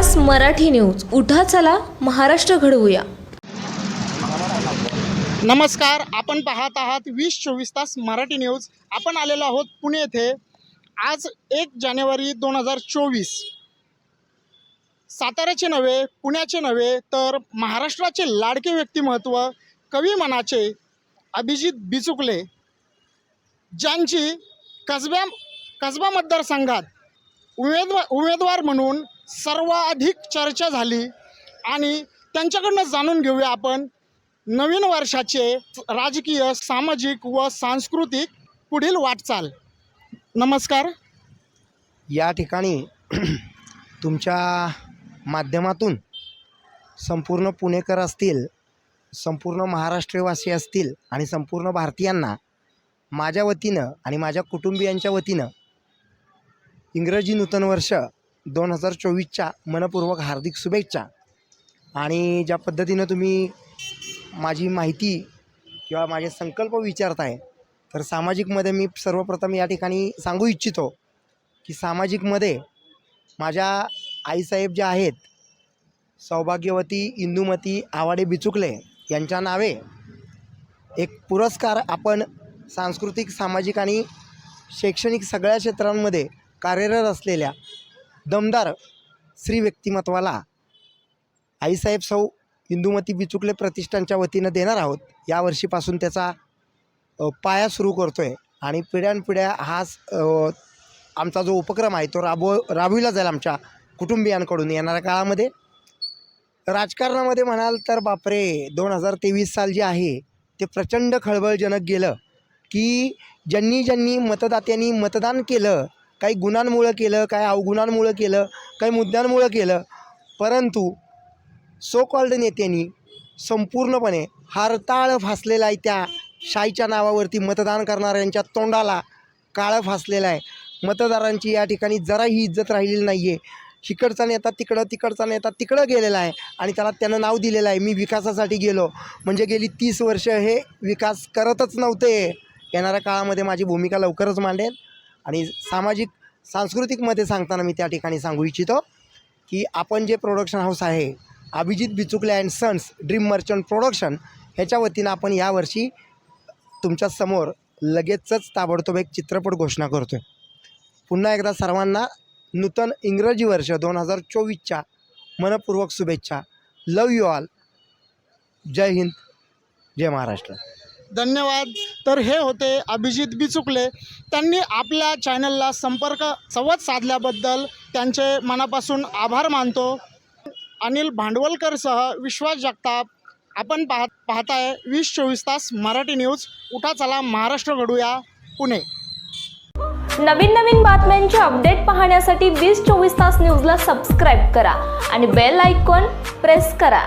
तास मराठी न्यूज. उठा चला महाराष्ट्र घडवूया. नमस्कार आपण पाहत आहात वीस चोवीस तास मराठी न्यूज. आपण आलेलो आहोत पुणे येथे. आज एक जानेवारी दोन हजार चोवीस. साताऱ्याचे नव्हे पुण्याचे नव्हे तर महाराष्ट्राचे लाडके व्यक्तिमत्व कवी मनाचे अभिजित बिचुकले. ज्यांची कसब्या कसबा मतदारसंघात उमेदवार उमेदवार म्हणून सर्वाधिक चर्चा झाली आणि त्यांच्याकडनं जाणून घेऊया आपण नवीन वर्षाचे राजकीय सामाजिक व सांस्कृतिक पुढील वाटचाल. नमस्कार. या ठिकाणी तुमच्या माध्यमातून संपूर्ण पुणेकर असतील संपूर्ण महाराष्ट्रवासी असतील आणि संपूर्ण भारतीयांना माझ्या वतीनं आणि माझ्या कुटुंबियांच्या वतीनं इंग्रजी नूतन वर्ष दोन हजार चोवीसच्या मनपूर्वक हार्दिक शुभेच्छा. आणि ज्या पद्धतीनं तुम्ही माझी माहिती किंवा माझे संकल्प विचारताय तर सामाजिकमध्ये मी सर्वप्रथम या ठिकाणी सांगू इच्छितो की सामाजिकमध्ये माझ्या आईसाहेब ज्या आहेत सौभाग्यवती इंदुमती आवाडे बिचुकले यांच्या नावे एक पुरस्कार आपण सांस्कृतिक सामाजिक आणि शैक्षणिक सगळ्या क्षेत्रांमध्ये कार्यरत असलेल्या दमदार स्त्री व्यक्तिमत्वाला आईसाहेब सौ इंदुमती बिचुकले प्रतिष्ठानच्या वतीनं देणार आहोत. यावर्षीपासून त्याचा पाया सुरू करतो आहे आणि पिढ्यानपिढ्या हा आमचा जो उपक्रम आहे तो राबव राबविला जाईल आमच्या कुटुंबियांकडून. येणाऱ्या काळामध्ये राजकारणामध्ये म्हणाल तर बापरे दोन हजार तेवीस साल जे आहे ते प्रचंड खळबळजनक गेलं की ज्यांनी ज्यांनी मतदात्यांनी मतदान केलं काही गुणांमुळं केलं काही अवगुणांमुळं केलं काही मुद्द्यांमुळं केलं. परंतु सो कॉल्ड नेत्यांनी संपूर्णपणे हरताळ फासलेला आहे त्या शाईच्या नावावरती मतदान करणाऱ्यांच्या तोंडाला काळं फासलेलं आहे. मतदारांची या ठिकाणी जराही इज्जत राहिलेली नाही आहे इकडचा नेता तिकडं तिकडचा नेता तिकडं गेलेला आहे आणि त्याला त्यानं नाव दिलेलं आहे. मी विकासासाठी गेलो. म्हणजे गेली तीस वर्ष हे विकास करतच नव्हते. येणाऱ्या काळामध्ये माझी भूमिका लवकरच मांडेल आणि सामाजिक सांस्कृतिकमध्ये सांगताना मी त्या ठिकाणी सांगू इच्छितो की आपण जे प्रोडक्शन हाऊस आहे Abhijit Bichukale and sons dream merchant production ह्याच्या वतीनं आपण यावर्षी तुमच्यासमोर लगेचच ताबडतोब एक चित्रपट घोषणा करतो आहे पुन्हा एकदा सर्वांना नूतन इंग्रजी वर्ष दोन हजार चोवीसच्या मनपूर्वक शुभेच्छा. लव यू ऑल जय हिंद. जय महाराष्ट्र. धन्यवाद. तर हे होते अभिजित बिचुकले त्यांनी आपल्या चॅनलला संपर्क संवाद साधल्याबद्दल त्यांचे मनापासून आभार मानतो. अनिल भांडवलकरसह विश्वास जगताप. आपण पाहत पाहताय वीस चोवीस तास मराठी न्यूज. उठा चला महाराष्ट्र घडूया पुणे. नवीन नवीन बातम्यांचे अपडेट पाहण्यासाठी वीस चोवीस तास न्यूजला सबस्क्राईब करा आणि बेल आयकॉन प्रेस करा.